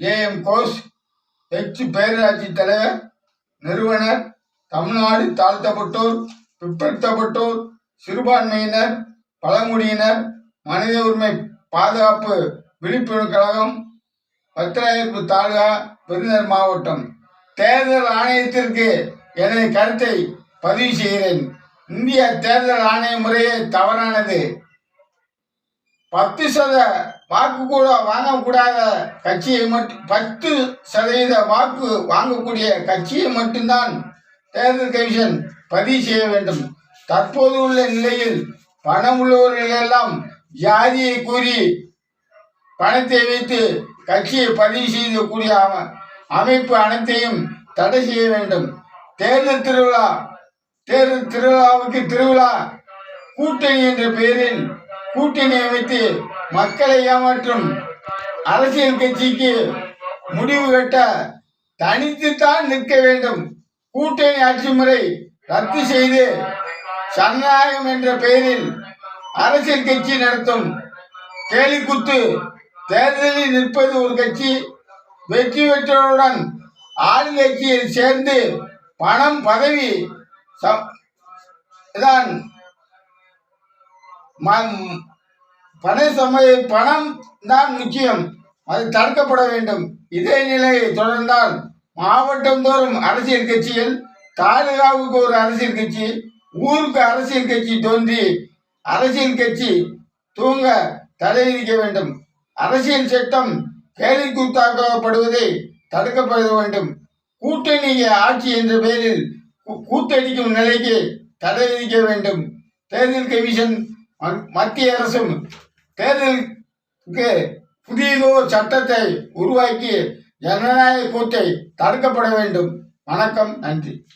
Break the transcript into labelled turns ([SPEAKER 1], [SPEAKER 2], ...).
[SPEAKER 1] A M Ghosh H பேரூராட்சி தலைவர் நிறுவனர் தமிழ்நாடு தாழ்த்தப்பட்டோர் பிற்படுத்தப்பட்டோர் சிறுபான்மையினர் பழங்குடியினர் மனித உரிமை பாதுகாப்பு விழிப்புணர்வு கழகம் பத்திராயிருப்பு தாலுகா விருதுநகர் மாவட்டம். தேர்தல் ஆணையத்திற்கு எனது கருத்தை பதிவு செய்கிறேன். இந்திய தேர்தல் ஆணைய முறையே தவறானது. பத்து சத வாக்கு கூட வாங்கக்கூடாத கட்சியை மட்டும் பத்து சதவீத வாக்கு வாங்கக்கூடிய கட்சியை மட்டும்தான் தேர்தல் கமிஷன் பதிவு செய்ய வேண்டும். தற்போது உள்ள நிலையில் பணம் உள்ளவர்கள் எல்லாம் ஜாதியை கூறி பணத்தை வைத்து கட்சியை பதிவு செய்யக்கூடிய அமைப்பு அனைத்தையும் தடை செய்ய வேண்டும். தேர்தல் திருவிழா தேர்தல் திருவிழாவுக்கு திருவிழா கூட்டணி என்ற பெயரில் கூட்டணி அமைத்து மக்களை ஏமாற்றும் அரசியல் கட்சிக்கு முடிவு கட்ட தனித்துத்தான் நிற்க வேண்டும். கூட்டணி ஆட்சி முறை ரத்து செய்து சனநாயகம் என்ற பெயரில் அரசியல் கட்சி நடத்தும். கேலிக்குத்து தேர்தலில் நிற்பது ஒரு கட்சி வெற்றி பெற்றவருடன் ஆளுங்கட்சியில் சேர்ந்து பணம் பதவி தான் பண சமய பணம் தான் முக்கியம். அது தடுக்கப்பட வேண்டும். இதே நிலையை தொடர்ந்தால் மாவட்டந்தோறும் அரசியல் கட்சிகள் தாலுகாவுக்கு ஒரு அரசியல் கட்சி ஊருக்கு அரசியல் கட்சி தோன்றி அரசியல் கட்சி தூங்க தடை விதிக்க வேண்டும். அரசியல் சட்டம் கேலிக்கூத்தாக்கப்படுவதை தடுக்கப்பட வேண்டும். கூட்டணி ஆட்சி என்ற பெயரில் கூ- கூத்தடிக்கும் நிலைக்கு தடை விதிக்க வேண்டும். தேர்தல் கமிஷன் மத்திய அரசும் தேர்தலுக்கு புதியதோர் சட்டத்தை உருவாக்கி ஜனநாயக கூத்தை தடுக்கப்பட வேண்டும். வணக்கம் நன்றி.